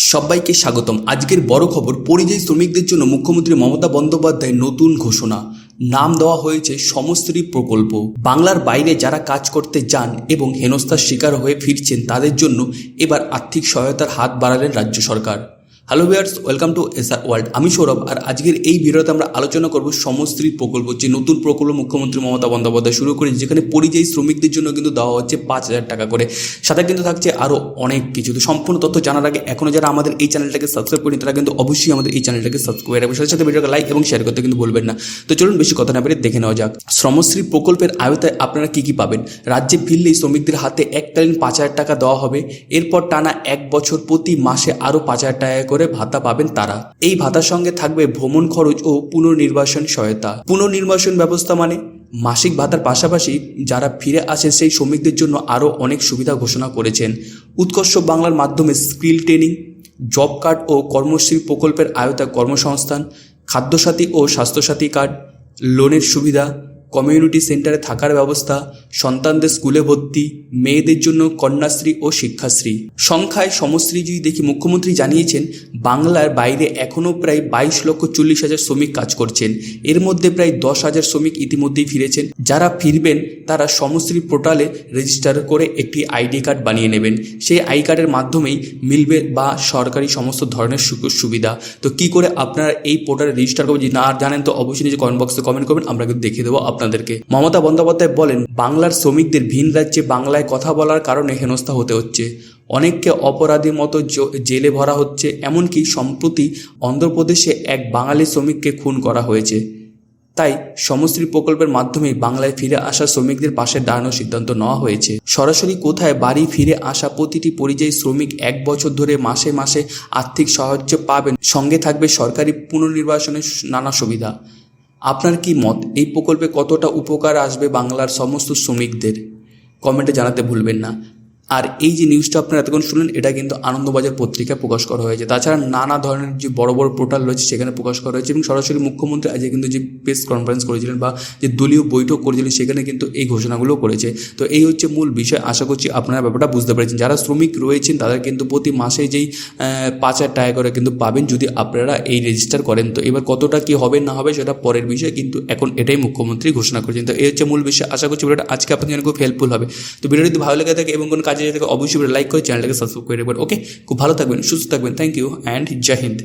সবাইকে স্বাগতম। আজকের বড় খবর, পরিযায়ী শ্রমিকদের জন্য মুখ্যমন্ত্রী মমতা বন্দ্যোপাধ্যায় নতুন ঘোষণা। নাম দেওয়া হয়েছে সমস্ত্রী প্রকল্প। বাংলার বাইরে যারা কাজ করতে যান এবং হেনস্থার শিকার হয়ে ফিরছেন, তাদের জন্য এবার আর্থিক সহায়তার হাত বাড়ালেন রাজ্য সরকার। Hello viewers welcome to S R world আমি সৌরভ আর আজকের এই ভিডিওতে আমরা আলোচনা করব সমস্ত্রী প্রকল্প, যে নতুন প্রকল্প মুখ্যমন্ত্রী মমতা বন্দ্যোপাধ্যায় শুরু করেছে যেখানে পরিযায়ী শ্রমিকদের জন্য কিন্তু দেওয়া হচ্ছে পাঁচ হাজার টাকা করে। সাথে কিন্তু থাকছে আরও অনেক কিছু। তো সম্পূর্ণ তথ্য জানার আগে এখনও যারা আমাদের এই চ্যানেলটাকে সাবস্ক্রাইব করেন, তারা কিন্তু অবশ্যই আমাদের এই চ্যানেলটাকে সাবস্ক্রাইব রাখবে। সাথে সাথে ভিডিওকে লাইক এবং শেয়ার করতে কিন্তু বলবেন না। তো চলুন বেশি কথা না বেড়ে দেখে নেওয়া যাক। শ্রমশ্রী প্রকল্পের আয়তায় আপনারা কী কী পাবেন? রাজ্যে ফিরলেই শ্রমিকদের হাতে এককালীন পাঁচ হাজার টাকা দেওয়া হবে। এরপর টানা এক বছর প্রতি মাসে আরও পাঁচ হাজার টাকা করে ভাতা পাবেন তারা। এই ভাতার সঙ্গে থাকবে ভ্রমণ খরচ ও পুনর্নির্বাসন সহায়তা। পুনর্নির্বাসন ব্যবস্থা মানে মাসিক ভাতার পাশাপাশি যারা ফিরে আসেন সেই শ্রমিকদের জন্য আরও অনেক সুবিধা ঘোষণা করেছেন। উৎকর্ষ বাংলার মাধ্যমে স্কিল ট্রেনিং, জব কার্ড ও কর্মশ্রী প্রকল্পের আয়তায় কর্মসংস্থান, খাদ্যসাথী ও স্বাস্থ্যসাথী কার্ড, লোনের সুবিধা কমিউনিটি সেন্টারে থাকার ব্যবস্থা, সন্তানদের স্কুলে ভর্তি, মেয়েদের জন্য কন্যাশ্রী ও শিক্ষাশ্রী। সংখ্যায় সমশ্রী যদি দেখি, মুখ্যমন্ত্রী জানিয়েছেন, বাংলার বাইরে এখনও প্রায় বাইশ লক্ষ চল্লিশ হাজার শ্রমিক কাজ করছেন। এর মধ্যে প্রায় দশ হাজার শ্রমিক ইতিমধ্যেই ফিরেছেন। যারা ফিরবেন, তারা সমশ্রী পোর্টালে রেজিস্টার করে একটি আইডি কার্ড বানিয়ে নেবেন। সেই আই কার্ডের মাধ্যমেই মিলবে বা সরকারি সমস্ত ধরনের সুযোগ সুবিধা। তো কি করে আপনারা এই পোর্টালে রেজিস্টার করবেন যদি না জানেন, তো অবশ্যই নিজে কমেন্ট বক্সে কমেন্ট করবেন, আমরা কিন্তু দেখিয়ে দেবো আপনাদেরকে। মমতা বন্দ্যোপাধ্যায় বলেন, বাংলার শ্রমিকদের ভিন রাজ্যে বাংলায় কথা বলার কারণে হেনস্থা হতে হচ্ছে। অনেককে অপরাধী মতো জেলে ভরা হচ্ছে, এমনকি সম্প্রতি অন্ধ্রপ্রদেশে এক বাঙালি শ্রমিককে খুন করা হয়েছে। তাই সমশ্রী প্রকল্পের মাধ্যমে বাংলায় ফিরে আসা শ্রমিকদের পাশে দাঁড়ানোর সিদ্ধান্ত নেওয়া হয়েছে। সরাসরি কোথায় বাড়ি ফিরে আসা প্রতিটি পরিযায়ী শ্রমিক এক বছর ধরে মাসে মাসে আর্থিক সাহায্য পাবেন, সঙ্গে থাকবে সরকারি পুনর্নির্বাসনের নানা সুবিধা। আপনার কি মত? এই প্রকল্পে কতটা উপকার আসবে বাংলার সমস্ত শ্রমিকদের? কমেন্টে জানাতে ভুলবেন না। আর এই যে নিউজটা আপনারা এতক্ষণ শুনলেন, এটা কিন্তু আনন্দবাজার পত্রিকায় প্রকাশ করা হয়েছে। তাছাড়া নানা ধরনের যে বড় বড় পোর্টাল রয়েছে, সেখানে প্রকাশ করা হয়েছে এবং সরাসরি মুখ্যমন্ত্রী আজকে কিন্তু যে প্রেস কনফারেন্স করেছিলেন বা যে দলীয় বৈঠক করেছিলেন, সেখানে কিন্তু এই ঘোষণাগুলো করেছে। তো এই হচ্ছে মূল বিষয়। আশা করছি আপনারা ব্যাপারটা বুঝতে পেরেছেন। যারা শ্রমিক রয়েছেন তারা কিন্তু প্রতি মাসে যেই পাঁচ হাজার টাকা করে কিন্তু পাবেন যদি আপনারা এই রেজিস্টার করেন। তো এবার কতটা কি হবে, না হবে, সেটা পরের বিষয়, কিন্তু এখন এটাই মুখ্যমন্ত্রী ঘোষণা করেছেন। তো এই হচ্ছে মূল বিষয়। আশা করছি ভিডিওটা আজকে আপনাদের খুব হেল্পফুল হবে। তো ভিডিও যদি ভালো লেগে থাকে এবং কোনো কাজে থাকে অবশ্যই লাইক করে, চ্যানেলটাকে সাবস্ক্রাইব করে ওকে খুব ভালো থাকবেন, সুস্থ থাকবেন থ্যাংক ইউ অ্যান্ড জয় হিন্দ